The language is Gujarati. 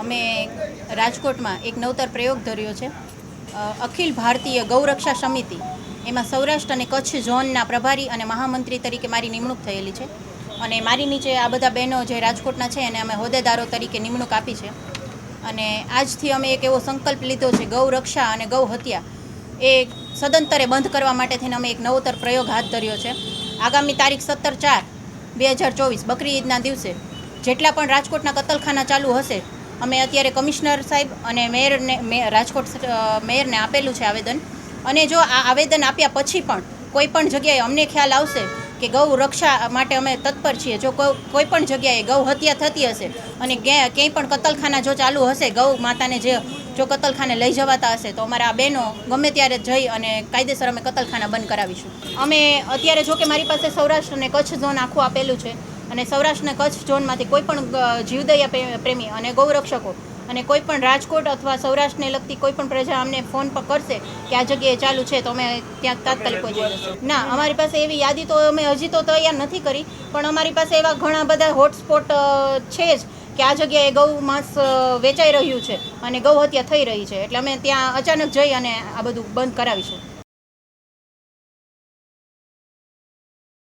અમે રાજકોટમાં એક નવતર પ્રયોગ ધર્યો છે. અખિલ ભારતીય ગૌરક્ષા સમિતિ, એમાં સૌરાષ્ટ્ર અને કચ્છ ઝોનના પ્રભારી અને મહામંત્રી તરીકે મારી નિમણૂક થયેલી છે. અને મારી નીચે આ બધા બહેનો જે રાજકોટના છે, એને અમે હોદ્દેદારો તરીકે નિમણૂક આપી છે. અને આજથી અમે એક એવો સંકલ્પ લીધો છે ગૌરક્ષા અને ગૌ હત્યા એ સદંતરે બંધ કરવા માટે થઈને અમે એક નવતર પ્રયોગ હાથ ધર્યો છે. આગામી તારીખ સત્તર ચાર, બે હજાર ચોવીસ બકરી ઈદના દિવસે, જેટલા પણ રાજકોટના કતલખાના ચાલુ હશે અમે અત્યારે કમિશનર સાહેબ અને મેયરને રાજકોટ મેયરને આપેલું છે આવેદન. અને જો આ આવેદન આપ્યા પછી પણ કોઈ પણ જગ્યાએ અમને ખ્યાલ આવશે કે ગૌ રક્ષા માટે અમે તત્પર છીએ. જો કોઈ પણ જગ્યાએ ગૌ હત્યા થતી હશે અને ક્યાંય પણ કતલખાના જો ચાલુ હશે, ગૌ માતાને જે, જો કતલખાને લઈ જવાતા હશે, તો અમારા આ બહેનો ગમે ત્યારે જઈ અને કાયદેસર અમે કતલખાના બંધ કરાવીશું. અમે અત્યારે જો કે મારી પાસે સૌરાષ્ટ્ર અને કચ્છ ઝોન આખું આપેલું છે. અને સૌરાષ્ટ્રના કચ્છ ઝોનમાંથી કોઈ પણ જીવદયા પ્રેમી અને ગૌરક્ષકો અને કોઈ પણ રાજકોટ અથવા સૌરાષ્ટ્રને લગતી કોઈ પણ પ્રજા અમને ફોન પર કરશે કે આ જગ્યાએ ચાલુ છે તો અમે ત્યાં તાત્કાલિક પહોંચી જશું ના અમારી પાસે એવી યાદી તો અમે હજી તો તૈયાર નથી કરી પણ અમારી પાસે એવા ઘણા બધા હોટસ્પોટ છે જ કે આ જગ્યાએ ગૌ માંસ વેચાઈ રહ્યું છે અને ગૌ હત્યા થઈ રહી છે. એટલે અમે ત્યાં અચાનક જઈ અને આ બધું બંધ કરાવીશું.